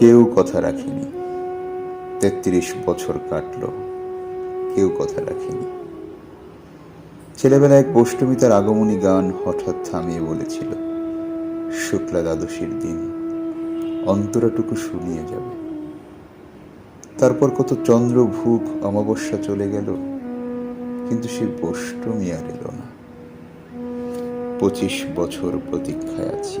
কেউ কথা রাখেনি। তেত্রিশ বছর কাটল, কেউ কথা রাখেনি। ছেলেবেলা এক পৌষ্টমী তার আগমনী গান হঠাৎ থামিয়ে বলেছিল, শুক্লা দ্বাদশীর দিন, অন্তরাটুকু শুনিয়ে যাবে। তারপর কত চন্দ্র ভূপ অমাবস্যা চলে গেল, কিন্তু সে পৌষ্টমী আর এলো না। পঁচিশ বছর প্রতীক্ষায় আছি।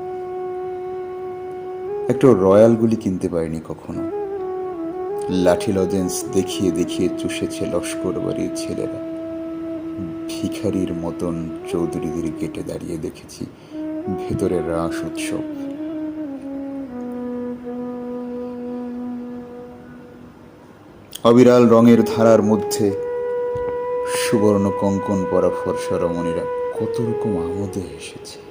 একটা রয়্যাল গুলি কিনতে পারিনি কখনো। লাঠি লজেন্স দেখিয়ে দেখিয়ে চুষেছে লস্কর বাড়ির ছেলেরা। ভিখারির মতন চৌধুরীদের গেটে দাঁড়িয়ে দেখেছি ভেতরে রাস উৎসব। অবিরাল রঙের ধারার মধ্যে সুবর্ণ কঙ্কন পরা ফর্সা রমণীরা কত রকম আমোদে এসেছে।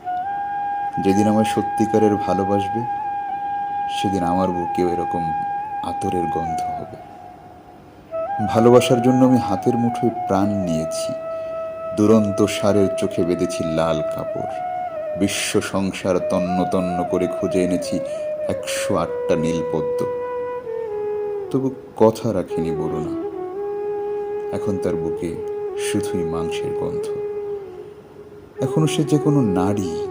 যেদিন আমায় সত্যিকারের ভালোবাসবে, সেদিন আমার বুকেও এরকম আতরের গন্ধ হবে। ভালোবাসার জন্য আমি হাতের মুঠোয় প্রাণ নিয়েছি। দুরন্ত সারের চোখে বেঁধেছি লাল কাপড়। বিশ্ব সংসার তন্ন তন্ন করে খুঁজে এনেছি একশো আটটা নীলপদ্ম। তবু কথা রাখিনি বরুণা এখন তার বুকে শুধুই মাংসের গন্ধ। এখনও সে যে কোনো নারী